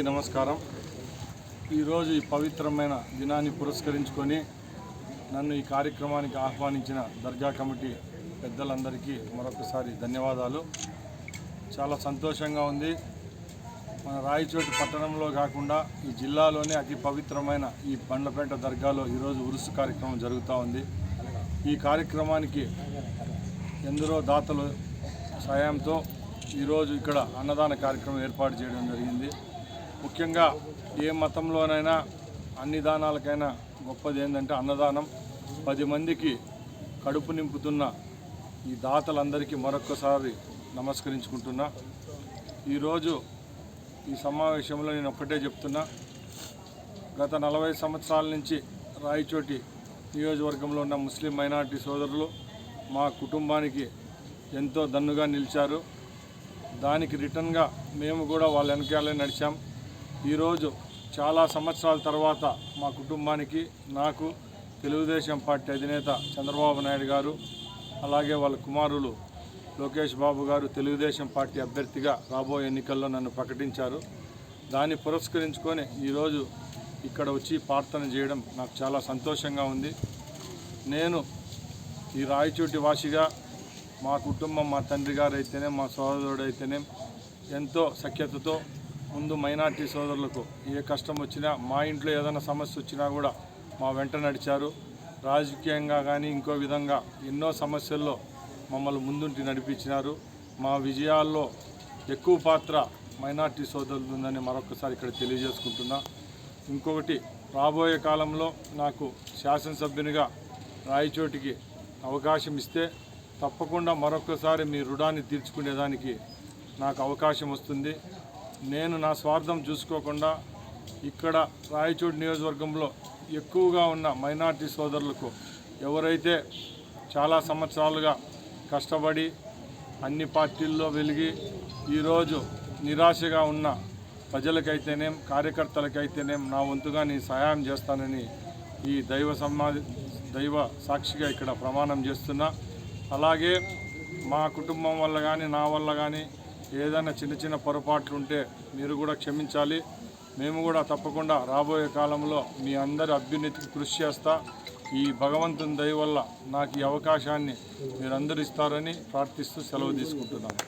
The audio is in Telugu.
అందరికీ నమస్కారం. ఈరోజు ఈ పవిత్రమైన దినాన్ని పురస్కరించుకొని నన్ను ఈ కార్యక్రమానికి ఆహ్వానించిన దర్గా కమిటీ పెద్దలందరికీ మరొకసారి ధన్యవాదాలు. చాలా సంతోషంగా ఉంది. మన రాయచోటి పట్టణంలో కాకుండా ఈ జిల్లాలోనే అతి పవిత్రమైన ఈ బండ్లపేట దర్గాలో ఈరోజు ఉరుసు కార్యక్రమం జరుగుతూ ఉంది. ఈ కార్యక్రమానికి ఎందరో దాతలు సాయంతో ఈరోజు ఇక్కడ అన్నదాన కార్యక్రమం ఏర్పాటు చేయడం జరిగింది. ముఖ్యంగా ఏ మతంలోనైనా అన్ని దానాలకైనా గొప్పది ఏంటంటే అన్నదానం. పది మందికి కడుపు నింపుతున్న ఈ దాతలందరికీ మరొక్కసారి నమస్కరించుకుంటున్నా. ఈరోజు ఈ సమావేశంలో నేను ఒక్కటే చెప్తున్నా. గత నలభై సంవత్సరాల నుంచి రాయచోటి నియోజకవర్గంలో ఉన్న ముస్లిం మైనార్టీ సోదరులు మా కుటుంబానికి ఎంతో దన్నుగా నిలిచారు. దానికి రిటర్న్గా మేము కూడా వాళ్ళ వెనకాలే నడిచాం. ఈరోజు చాలా సంవత్సరాల తర్వాత మా కుటుంబానికి నాకు తెలుగుదేశం పార్టీ అధినేత చంద్రబాబు నాయుడు గారు అలాగే వాళ్ళ కుమారులు లోకేష్ బాబు గారు తెలుగుదేశం పార్టీ అభ్యర్థిగా రాబోయే ఎన్నికల్లో నన్ను ప్రకటించారు. దాన్ని పురస్కరించుకొని ఈరోజు ఇక్కడ వచ్చి ప్రార్థన చేయడం నాకు చాలా సంతోషంగా ఉంది. నేను ఈ రాయచోటి వాసిగా మా కుటుంబం మా తండ్రి గారు అయితేనే మా సోదరుడు అయితేనే ఎంతో సఖ్యతతో ముందు మైనార్టీ సోదరులకు ఏ కష్టం వచ్చినా మా ఇంట్లో ఏదైనా సమస్య వచ్చినా కూడా మా వెంట నడిచారు. రాజకీయంగా కానీ ఇంకో విధంగా ఎన్నో సమస్యల్లో మమ్మల్ని ముందుంటి నడిపించినారు. మా విజయాల్లో ఎక్కువ పాత్ర మైనార్టీ సోదరులు ఉందని మరొకసారి ఇక్కడ తెలియజేసుకుంటున్నా. ఇంకొకటి రాబోయే కాలంలో నాకు శాసనసభ్యునిగా రాయచోటికి అవకాశం ఇస్తే తప్పకుండా మరొకసారి మీ రుణాన్ని తీర్చుకునేదానికి నాకు అవకాశం వస్తుంది. నేను నా స్వార్థం చూసుకోకుండా ఇక్కడ రాయచూడ్ నియోజకవర్గంలో ఎక్కువగా ఉన్న మైనార్టీ సోదరులకు ఎవరైతే చాలా సంవత్సరాలుగా కష్టపడి అన్ని పార్టీల్లో వెలిగి ఈరోజు నిరాశగా ఉన్న ప్రజలకైతేనేం కార్యకర్తలకైతేనేం నా వంతుగా నేను సహాయం చేస్తానని ఈ దైవ సమాధి దైవ సాక్షిగా ఇక్కడ ప్రమాణం చేస్తున్నా. అలాగే మా కుటుంబం వల్ల కానీ నా వల్ల కానీ ఏదైనా చిన్న చిన్న పొరపాట్లు ఉంటే మీరు కూడా క్షమించాలి. మేము కూడా తప్పకుండా రాబోయే కాలంలో మీ అందరి అభ్యున్నతికి కృషి చేస్తా. ఈ భగవంతుని దయ వల్ల నాకు ఈ అవకాశాన్ని మీరందరూ ఇస్తారని ప్రార్థిస్తూ సెలవు తీసుకుంటున్నాను.